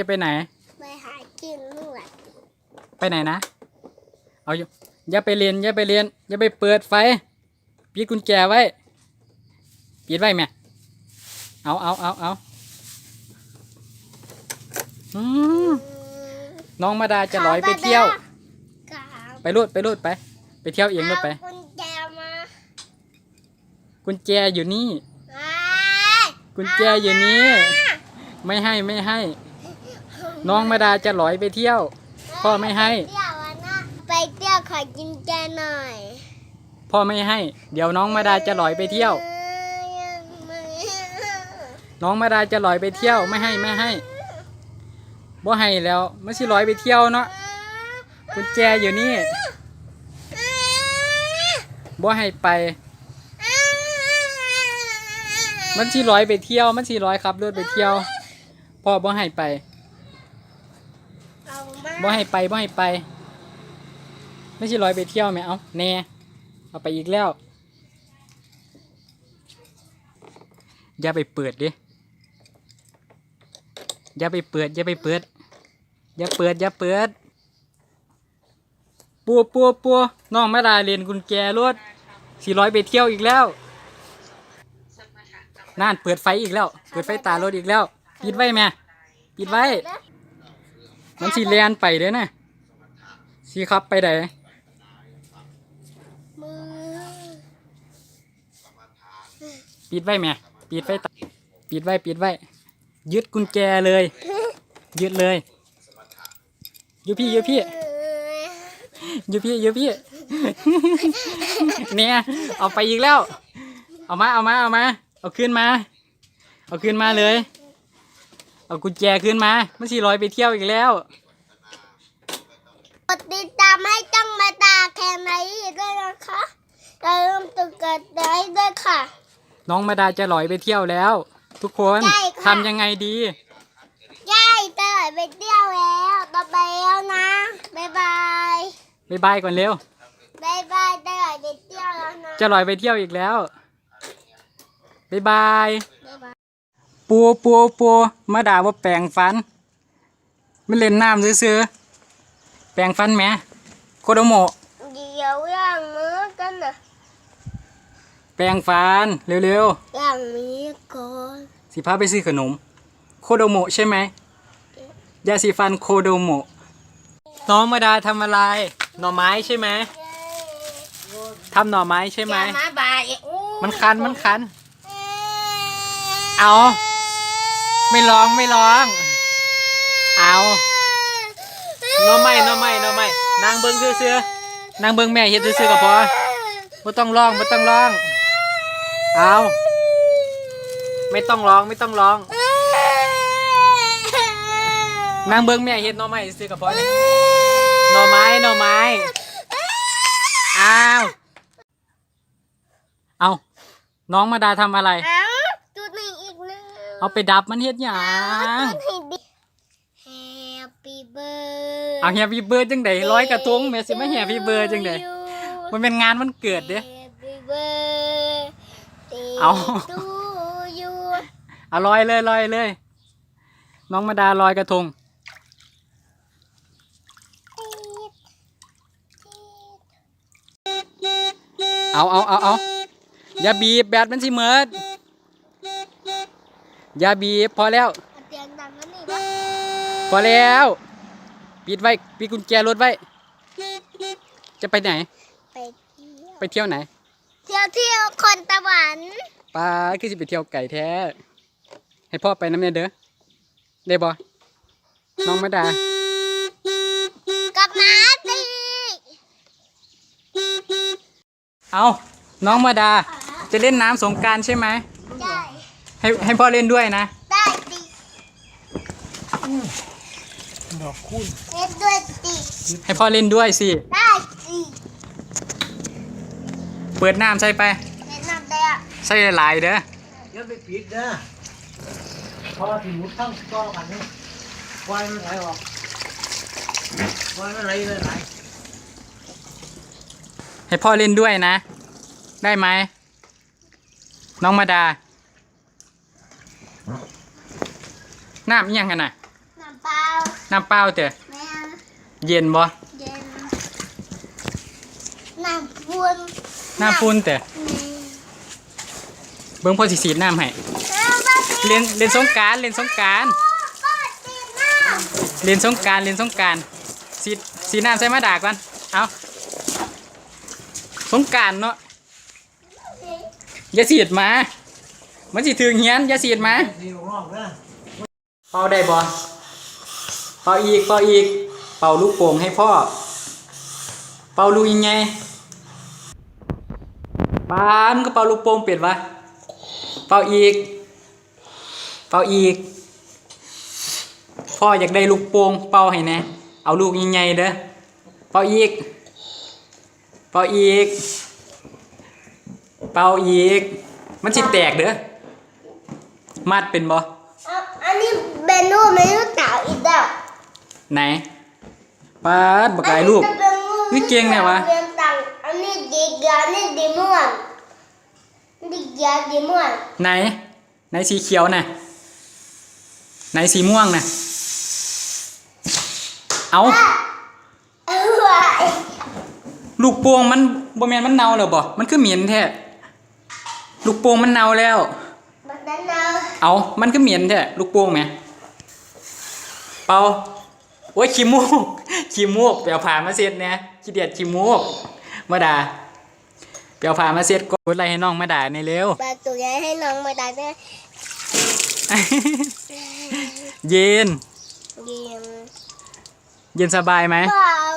จะไปไหน ไปหากินนวดไปไหนนะ เอาอยู่อย่าไปเรียนอย่าไปเรียนอย่าไปเปิดไฟปิดกุญแจไว้ปิดไว้แม่เอาเอาเอาเอาอืมน้องมาดาจะลอยไปเที่ยวกราบไปรูดไปรูดไป ไปเที่ยวเองรูดไปากุญแจมา กุญแจอยู่นี่ไอ้กุญแจอยู่นี่ ไม่ให้ไม่ให้ น้องมาดาจะลอยไปเที่ยว พ่อไม่ให้ เที่ยวอะนะไปเที่ยวขอกุญแจหน่อยพ่อไม่ให้ เดี๋ยวน้องมาดาจะลอยไปเที่ยวเอ้ยยังไม่น้องมาดาจะลอยไปเที่ยวไม่ให้ไม่ให้บ่ให้แล้วไม่ใช่ลอยไปเที่ยวเนาะกุญแจอยู่นี่บ่ให้ไป มันสิลอยไปเที่ยว มันสิลอยขับรถไปเที่ยว พ่อบ่ให้ไปเอามา บ่ให้ไปบ่ให้ไป ไม่ใช่ลอยไปเที่ยวแม่เอาแน่เอาไปอีกแล้ว อย่าไปเปิดดิอย่าไปเปิดอย่าไปเปิดอย่าเปิดอย่าเปิดปัวปัวปัวน้องมาดาเรียนกุญแจรถสี่ร้อยไปเที่ยวอีกแล้วนั่นเปิดไฟอีกแล้ว เปิดไฟตารถอีกแล้ว ปิดไว้แม่ปิดไว้ มันสีแลนไปเด้อนะสีขับไปไหนมือปิดไว้แม่ปิดไฟตาปิดไว้ปิดไว้ ยึดกุญแจเลย ยึดเลยอยู่พี่อยู่พี่อยู่พี่อยู่พี่เนี่ยเอาไปอีกแล้ว เอามาเอามาเอามา เอาขึ้นมา เอาขึ้นมาเลย เอากุญแจขึ้นมา มันสีลอยไปเที่ยวอีกแล้ว กดติดตามให้จ้องมาตาแคนไหนด้วยนะคะอย่าลืมตึกกดไลค์ด้วยค่ะ น้องมาดาจะลอยไปเที่ยวแล้ว ทุกคนใช่ค่ะ ทำยังไงดี ยายเตยไปเที่ยวแล้วต่อไปแล้วนะบ๊ายบายบ๊ายบายก่อนเร็ว บ๊ายบายเตยไปเที่ยวแล้วนะ จะลอยไปเที่ยวอีกแล้ว บ๊ายบายบ๊ายบาย ปูปูปูมาด่าว่าแปลงฟันไม่เล่นน้ำซื้อๆแปลงฟันแหมโคโดโมะเดี๋ยวย่างมือกันนะแปลงฟันเร็วย่างมีก่อนๆสิพาไปซื้อขนม โคโดโมะใช่ไหมยาสีฟันโคโดโมะน้องมาดาทำอะไร หน่อไม้ใช่ไหมทำหน่อไม้ใช่ไหมอย่ามาบายอู้มันคันมันคัน เอา ไม่ร้องไม่ร้อง เอาหน่อไม้หน่อไม้หน่อไม้นางเบิ้งเสื้อนางเบิ้งแม่เฮ็ดซื่อๆก็พอไม่ต้องร้องไม่ต้องร้อง เอาไม่ต้องร้องไม่ต้องร้อง นางเบิ้งแม่เฮ็ดหน่อไม้ซื่อๆก็พอเนี่ยหน่อไม้หน่อไม้อ้าวเอาน้องมาดาทำอะไร เอาจุดหนึ่งอีกหนึ่ง เอาไปดับมันเฮ็ดหยังจุดให้ดี Happy birthday เอาแฮปปี้เบิร์ดจังไดร้อยกระทงแม่สิมาแฮปปี้เบิร์ดจังไดมันเป็นงานวันเกิดเด้ Happy birthday เอา to you เอาลอยเลยลอยเลย น้องมาดาลอยกระทง เอาเอาเอาเอาอย่าบีบแบตมันสิเมิด อย่าบีบพอแล้วเสียงดังนั่นนี่ปะพอแล้ว ปิดไว้ปิดกุญแจรถไว้ จะไปไหน ไปเที่ยวไปเที่ยวไหนเที่ยวเที่ยวคนตะวันปลาคือสิไปเที่ยวไก่แท้ ให้พ่อไปน้ำเนี่ยเด้อได้บ่น้องมาดากับหมาตีเอาน้องมาดา จะเล่นน้ำสงกรารใช่ไหมได้ ให้ให้พ่อเล่นด้วยนะได้ตีดอกคูณเล่นด้วยตีให้พ่อเล่นด้วยสิได้ตีเปิดน้ำใส่ไปเล่นน้ำได้อะใส่หลายๆเด้ออย่าไปปิดนะพอถึงมุดทั้งต่อกันนี่ปล่อยมันไหลออกปล่อยมันไหลเลยไหลให้พ่อเล่นด้วยนะ ได้ไหมน้องมาดา น้ำอิหยังกันน่ะ น้ำปลาน้ำเปล่าเต๋อแม่เอาเย็นบ่เย็นน้ำพุนน้ำปุ่นเต๋อเบิ่งพ่อสิสีดน้ำให้เล่นเล่นสงกรารเล่นสงกรารก็ตีน้ำเล่นสงกรารเล่นสงกรารสีสีน้ำใส่มาด่าก่อนเอาสงกรารเนาะอย่าสีดมา มันสิถึงเฮียนอย่าสีดมาดีของนอกนะเป่าได้บ่เป่าอีกเป่าอีก เป่าลูกโป่งให้พ่อ เป่าลูกยังไงปานก็เป่าลูกโป่งเป็ดวะเป่าอีก เป่าอีก พ่ออยากได้ลูกโป่งเป่าให้แน่เอาลูกยังไงเด้อเป่าอีก เป่าอีก เป่าอีก มันสิแตกเด้อ มัดเป็นบ่อะอันนี้เบนูเมนูเต่าอีกแล้วไหนปาดบักหลายลูกอันนี้จะเป็นเฮ้ยเก่งเนี่ยวะเรียนต่างอันนี้ดีเกียร์อันนี้ดีม่วนดีเกียร์ดีม่วนไหน ไหนสีเขียวน่ะไหนสีม่วงน่ะเอาอะเออว่ะลูกโป่งมันบ่แม่นมันเน่าแล้วบ่ มันคือเหม็นแท้ ลูกโป่งมันเน่าแล้วบัดนั้น เอาเอามันคือเหม็นแท้ลูกโป่งแหมเป่าโอ้ยขี้มูกขี้มูกไปเอาผ้ามาเช็ดแหน่ขี้เดียดขี้มูกมาด่าไปเอาผ้ามาเช็ดกดอะไรให้น้องมาด่าในเร็วปลาตัวใหญ่ให้น้องมาได้ไหมเย็น เยี่ยมเย็นสบายไหมเปล่า